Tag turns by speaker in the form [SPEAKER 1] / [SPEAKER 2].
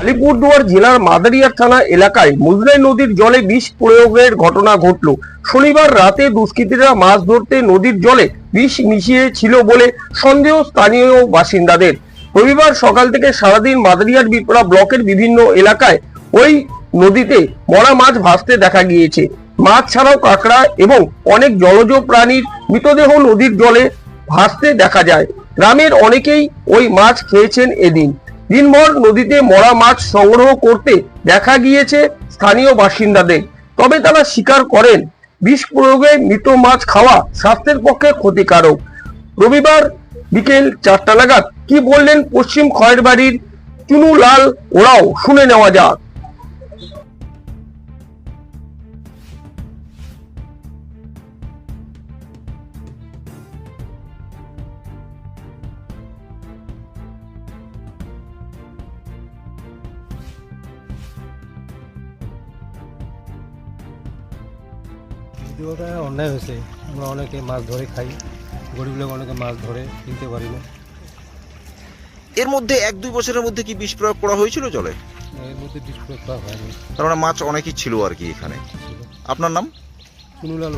[SPEAKER 1] আলিপুরদুয়ার জেলার মাদারিয়ার থানা এলাকায় মুজরাই নদীর জলে বিষ প্রয়োগের ঘটনা ঘটল। শনিবার রাতে দুষ্কৃতীরা মাছ ধরতে নদীর জলে বিষ মিশিয়ে ছিল বলে সন্দেহ স্থানীয় বাসিন্দাদের। রবিবার সকাল থেকে সারাদিন মাদারিয়ার বিপড়া ব্লকের বিভিন্ন এলাকায় ওই নদীতে মরা মাছ ভাসতে দেখা গিয়েছে। মাছ ছাড়াও কাঁকড়া এবং অনেক জলজ প্রাণীর মৃতদেহ নদীর জলে ভাসতে দেখা যায়। গ্রামের অনেকেই ওই মাছ খেয়েছেন এদিন। দিনভর নদীতে মরা মাছ সংগ্রহ করতে দেখা গিয়েছে স্থানীয় বাসিন্দাদের। তবে তারা স্বীকার করেন, বিষ প্রয়োগে মৃত মাছ খাওয়া স্বাস্থ্যের পক্ষে ক্ষতিকারক। রবিবার বিকেল চারটা নাগাদ কি বললেন পশ্চিম খয়েরবাড়ির চুনু লাল ওরাও শুনে নেওয়া যাক।
[SPEAKER 2] দ্বিতীয়টা অন্যায় হয়েছে। আমরা অনেকে মাছ ধরে খাই। গরিব লোক অনেকে মাছ ধরে কিনতে পারি না।
[SPEAKER 3] এর মধ্যে এক দুই বছরের মধ্যে কি বিষ প্রয়োগ করা হয়েছিল জলে?
[SPEAKER 2] এর মধ্যে বিস্ফোরক করা হয়নি।
[SPEAKER 3] তার মানে মাছ অনেকই ছিল আর কি এখানে। আপনার নাম?
[SPEAKER 2] সুনুলাল